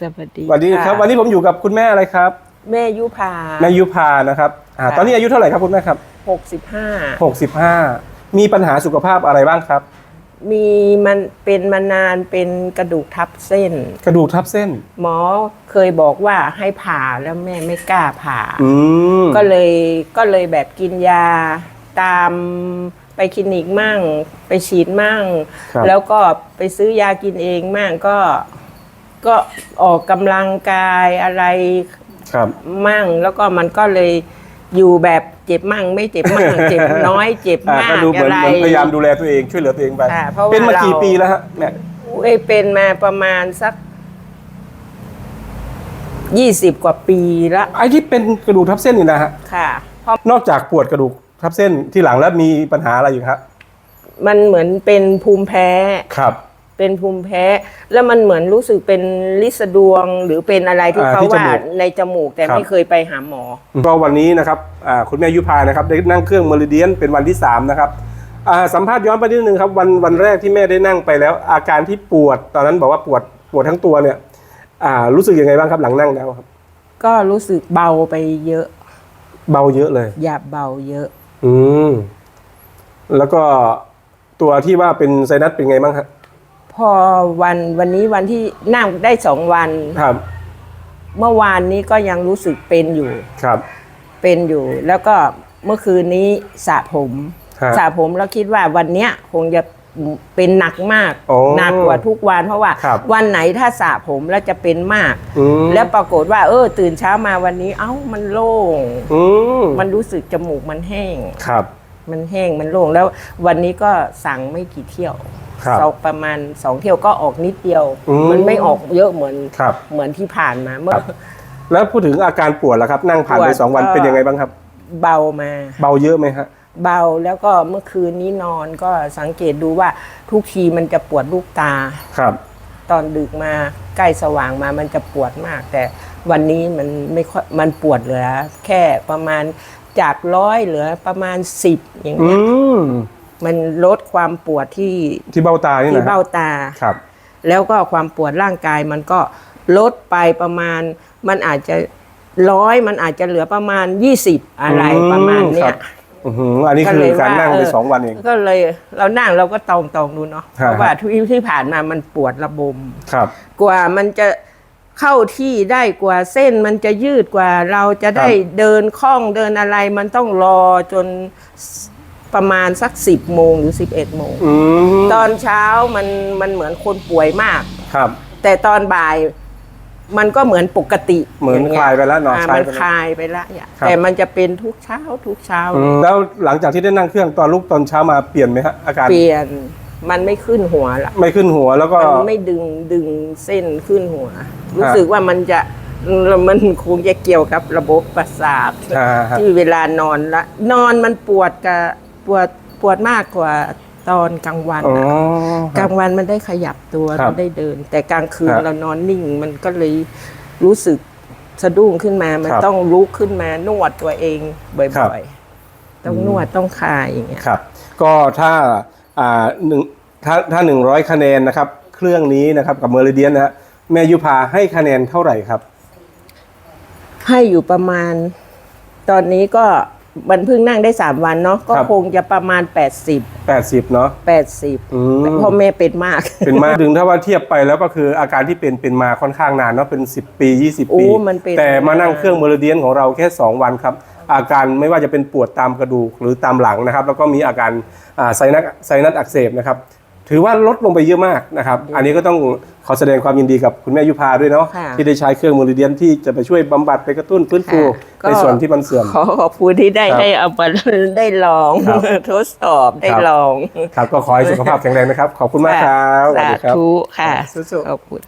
สวัสดีสวัสดีครับะวันนี้ผมอยู่กับคุณแม่อะไรครับแม่ยุพา แม่ยุพานะครับอ่าค่ะ ตอนนี้อายุเท่าไหร่ครับคุณแม่ครับหกสิบห้า65 มีปัญหาสุขภาพอะไรบ้างครับ มีมันเป็นมานานเป็นกระดูกทับเส้น กระดูกทับเส้น หมอเคยบอกว่าให้ผ่าแล้วแม่ไม่กล้าผ่า อืมก็เลยก็เลยแบบกินยาตามไปคลินิกมั่ง ไปฉีดมั่ง ครับแล้วก็ไปซื้อยากินเองมั่งก็ ก็ออกกำลังกายอะไรครับ มั่ง แล้วก็มันก็เลยอยู่แบบเจ็บมั่ง ไม่เจ็บมั่ง เจ็บน้อยเจ็บอ่ามากก็ดูเหมือนอะไร เหมือนพยายามดูแลตัวเองช่วยเหลือตัวเองไปค่ะเพราะว่าเป็นมากี่เรา ปีแล้วฮะแม่เอ้ยเป็นมาประมาณสักยี่สิบกว่าปีละไอ้ที่เป็นกระดูกทับเส้นนี่นะฮะ ค่ะ เพราะนอกจากปวดกระดูกทับเส้นที่หลังแล้วมีปัญหาอะไรอยู่ครับ มันเหมือนเป็นภูมิแพ้ ครับ เป็นภูมิแพ้ แล้วมันเหมือนรู้สึกเป็นลิสดวงหรือเป็นอะไรที่อ่าเขาที่จว่ามูกในจมูกแต่ครับ ไม่เคยไปหาหมอ ก็วันนี้นะครับอ่าคุณแม่ยุพานะครับได้นั่งเครื่องเมริเดียนเป็นวันที่ 3 นะครับอ่าสัมภาษณ์ย้อนไปนิดนึงครับวันวันแรกที่แม่ได้นั่งไปแล้ว อาการที่ปวดตอนนั้นบอกว่าปวดปวดทั้งตัวเนี่ยอ่ารู้สึกยังไงบ้างครับหลังนั่งแล้วครับก็รู้สึกเบาไปเยอะ เบาเยอะเลย อย่าเบาเยอะ อืมแล้วก็ตัวที่ว่าเป็นไซนัสเป็นไงบ้างครับ พอวันวันนี้วันที่นั่งได้สองวัน ครับ เมื่อวานนี้ก็ยังรู้สึกเป็นอยู่ ครับ เป็นอยู่ แล้วก็เมื่อคืนนี้สระผม ฮะสระผมแล้วคิดว่าวันเนี้ยคงจะเป็นหนักมากโอ้หนักกว่าทุกวัน เพราะว่า ครับ วันไหนถ้าสระผมแล้วจะเป็นมาก อืมแล้วปรากฏว่า เออ ตื่นเช้ามาวันนี้ เอ้ามันโล่ง อืมมันรู้สึกจมูกมันแห้ง ครับ มันแห้งมันโล่งแล้ววันนี้ก็สั่งไม่กี่เที่ยวครับสองประมาณสองเที่ยวก็ออกนิดเดียว อืมมันไม่ออกเยอะเหมือนครับ เหมือนที่ผ่านมาเมื่คอรับแล้วพูดถึงอาการปวดแล้วครับ นั่งผ่านปไปวดสองวันก็ เป็นยังไงบ้างครับ เบามา เบาเยอะไหมฮะ เบาแล้วก็เมื่อคืนนี้นอนก็สังเกตดูว่าทุกทีมันจะปวดลูกตา ครับ ตอนดึกมาใกล้สว่างมามันจะปวดมาก แต่วันนี้มันไม่ค่อยมันปวดเหลือแค่ประมาณ จากร้อยเหลือประมาณสิบอย่างอืเงี้ยมมันลดความปวดที่ที่เบ้าตานี่ที่นะเบ้าตา ครับ แล้วก็ความปวดร่างกายมันก็ลดไปประมาณ มันอาจจะร้อยมันอาจจะเหลือประมาณ 20 อะไรอืมประมาณคเนี้รัย บ อือหืออันนี้คือการนั่งไปสองวันเอง ก็เลยเรานั่งเราก็ตองตองๆดูเนาะฮะเพราะว่าที่ที่ผ่านมามันปวดระบม ครับ กว่ามันจะ เข้าที่ได้กว่าเส้นมันจะยืดกว่า เราจะได้เดินคล่องเดินอะไรมันต้องรอจนประมาณสักสิบโมงหรือสิบเอ็ดโมง อืมตอนเช้ามันมันเหมือนคนป่วยมาก ครับ แต่ตอนบ่ายมันก็เหมือนปกติเหมือนงงี้คลายไปแล้วเนอะอ่คลายมันไปแล้วคลายไปแล้วอย่างครับ แต่มันจะเป็นทุกเช้าทุกเช้า อืมแล้วหลังจากที่ได้นั่งเครื่องตอนลุกตอนเช้ามาเปลี่ยนไหมฮะอาการ เปลี่ยน มันไม่ขึ้นหัวละไม่ขึ้นหัวแล้วก็ มันไม่ดึงดึงเส้นขึ้นหัว รู้สึกว่ามันจะมันคงจะเกี่ยวกับระบบประสาทอ่าฮะที่เวลานอนละนอนมันปวดกับปวดปวดมากกว่าตอนกลางวันอ๋ออะคกรับลางวันมันได้ขยับตัวครับมันได้เดิน แต่กลางคืนครับเรานอนนิ่งมันก็เลยรู้สึกสะดุ้งขึ้นมา มันครับต้องลุกขึ้นมานวดตัวเองบ่ครับอยๆ ต้องนวดต้องคลายอย่างเงี้ยครับก็ถ้า อ่าหนึ่งถ้าถ้าหนึ่งร้อยคะแนนนะครับ เครื่องนี้นะครับกับเมอริเดียนนะฮะแม่ยุพาให้คะแนนเท่าไหร่ครับ ให้อยู่ประมาณ ตอนนี้ก็มันเพิ่งนั่งได้สามวันเนาะก็ครับ คงจะประมาณ 80 80เนาะ80อืมเพราะแม่เป็นมาก เป็นมา ถึงถ้าว่าเทียบไปแล้วก็คืออาการที่เป็นเป็นมาค่อนข้างนานเนาะเป็น 10 ปี 20โอ้ปีมันเป็นแต่มานั่งเครื่องเมอริเดียนของเราแค่ 2 วันครับ อาการไม่ว่าจะเป็นปวดตามกระดูกหรือตามหลังนะครับ แล้วก็มีอาการอ่าไซนัสไซนัสอักเสบนะครับถือว่าลดลงไปเยอะมากนะครับ อันนี้ก็ต้องขอแสดงความยินดีกับคุณแม่ยุพาด้วยเนาะค่ะที่ได้ใช้เครื่องเมอริเดียนที่จะไปช่วยบำบัดไปกระตุ้นฟื้นฟูค่ะก็ในส่วนที่มันเสื่อมขอขอบคุณที่ได้ครับให้เอามาได้ลองครับทดสอบได้ครับลอง ครับก็ขอให้สุขภาพแข็งแรงนะครับ ขอบคุณมากครับสวัสสาดีครับธุค่ะสู้ๆขอบคุณ